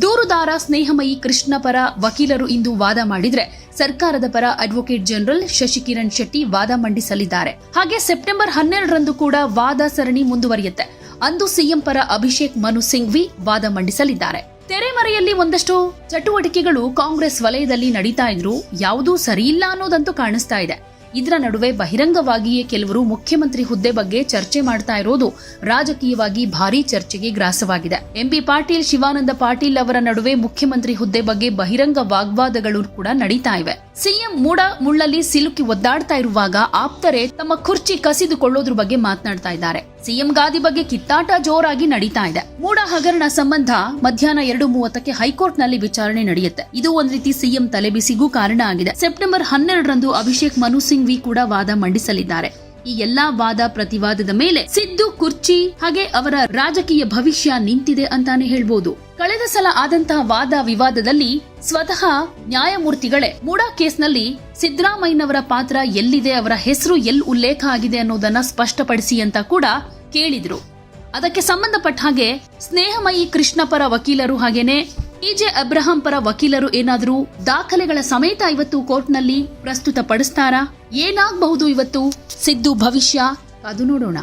ದೂರುದಾರ ಸ್ನೇಹಮಯಿ ಕೃಷ್ಣ ಪರ ವಕೀಲರು ಇಂದು ವಾದ ಮಾಡಿದ್ರೆ ಸರ್ಕಾರದ ಪರ ಅಡ್ವೊಕೇಟ್ ಜನರಲ್ ಶಶಿಕಿರಣ್ ಶೆಟ್ಟಿ ವಾದ ಮಂಡಿಸಲಿದ್ದಾರೆ. ಹಾಗೆ ಸೆಪ್ಟೆಂಬರ್ ಹನ್ನೆರಡರಂದು ಕೂಡ ವಾದ ಸರಣಿ ಮುಂದುವರಿಯುತ್ತೆ. ಅಂದು ಸಿಎಂ ಪರ ಅಭಿಷೇಕ್ ಮನು ಸಿಂಘ್ವಿ ವಾದ ಮಂಡಿಸಲಿದ್ದಾರೆ. ತೆರೆಮರೆಯಲ್ಲಿ ಒಂದಷ್ಟು ಚಟುವಟಿಕೆಗಳು ಕಾಂಗ್ರೆಸ್ ವಲಯದಲ್ಲಿ ನಡೀತಾ ಇದ್ರು ಯಾವುದೂ ಸರಿಯಿಲ್ಲ ಅನ್ನೋದಂತೂ ಕಾಣಿಸ್ತಾ ಇದೆ. ಇದರ ನಡುವೆ ಬಹಿರಂಗವಾಗಿಯೇ ಕೆಲವರು ಮುಖ್ಯಮಂತ್ರಿ ಹುದ್ದೆ ಬಗ್ಗೆ ಚರ್ಚೆ ಮಾಡ್ತಾ ಇರೋದು ರಾಜಕೀಯವಾಗಿ ಭಾರೀ ಚರ್ಚೆಗೆ ಗ್ರಾಸವಾಗಿದೆ. ಎಂಪಿ ಪಾಟೀಲ್, ಶಿವಾನಂದ ಪಾಟೀಲ್ ಅವರ ನಡುವೆ ಮುಖ್ಯಮಂತ್ರಿ ಹುದ್ದೆ ಬಗ್ಗೆ ಬಹಿರಂಗ ವಾಗ್ವಾದಗಳು ಕೂಡ ನಡೀತಾ ಇವೆ. ಸಿಎಂ ಮೂಡ ಮುಳ್ಳಲ್ಲಿ ಸಿಲುಕಿ ಒದ್ದಾಡ್ತಾ ಇರುವಾಗ ಆಪ್ತರೆ ತಮ್ಮ ಕುರ್ಚಿ ಕಸಿದುಕೊಳ್ಳೋದ್ರ ಬಗ್ಗೆ ಮಾತನಾಡ್ತಾ ಇದ್ದಾರೆ. ಸಿಎಂ ಗಾದಿ ಬಗ್ಗೆ ಕಿತ್ತಾಟ ಜೋರಾಗಿ ನಡೀತಾ ಇದೆ. ಮೂಡ ಹಗರಣ ಸಂಬಂಧ ಮಧ್ಯಾಹ್ನ ಎರಡು ಮೂವತ್ತಕ್ಕೆ ಹೈಕೋರ್ಟ್ನಲ್ಲಿ ವಿಚಾರಣೆ ನಡೆಯುತ್ತೆ. ಇದು ಒಂದ್ ರೀತಿ ಸಿಎಂ ತಲೆಬಿಸಿಗೂ ಕಾರಣ ಆಗಿದೆ. ಸೆಪ್ಟೆಂಬರ್ ಹನ್ನೆರಡರಂದು ಅಭಿಷೇಕ್ ಮನು ಸಿಂಘ್ವಿ ಕೂಡ ವಾದ ಮಂಡಿಸಲಿದ್ದಾರೆ. ಈ ಎಲ್ಲಾ ವಾದ ಪ್ರತಿವಾದದ ಮೇಲೆ ಸಿದ್ದು, ಕುರ್ಚಿ ಹಾಗೆ ಅವರ ರಾಜಕೀಯ ಭವಿಷ್ಯ ನಿಂತಿದೆ ಅಂತಾನೆ ಹೇಳ್ಬೋದು. ಕಳೆದ ಸಲ ಆದಂತಹ ವಾದ ವಿವಾದದಲ್ಲಿ ಸ್ವತಃ ನ್ಯಾಯಮೂರ್ತಿಗಳೇ ಮೂಡಾ ಕೇಸ್ನಲ್ಲಿ ಸಿದ್ದರಾಮಯ್ಯನವರ ಪಾತ್ರ ಎಲ್ಲಿದೆ, ಅವರ ಹೆಸರು ಎಲ್ಲಿ ಉಲ್ಲೇಖ ಆಗಿದೆ ಅನ್ನೋದನ್ನ ಸ್ಪಷ್ಟಪಡಿಸಿ ಅಂತ ಕೂಡ ಕೇಳಿದ್ರು. ಅದಕ್ಕೆ ಸಂಬಂಧಪಟ್ಟ ಹಾಗೆ ಸ್ನೇಹಮಯಿ ಕೃಷ್ಣ ಪರ ವಕೀಲರು ಹಾಗೇನೆ ಇಜೆ ಅಬ್ರಹಾಂ ಪರ ವಕೀಲರು ಏನಾದರೂ ದಾಖಲೆಗಳ ಸಮೇತ ಇವತ್ತು ಕೋರ್ಟ್ನಲ್ಲಿ ಪ್ರಸ್ತುತ ಪಡಿಸ್ತಾರಾ ಏನಾಗಬಹುದು ಇವತ್ತು? ಸಿದ್ದು ಭವಿಷ್ಯ? ಅದು ನೋಡೋಣ.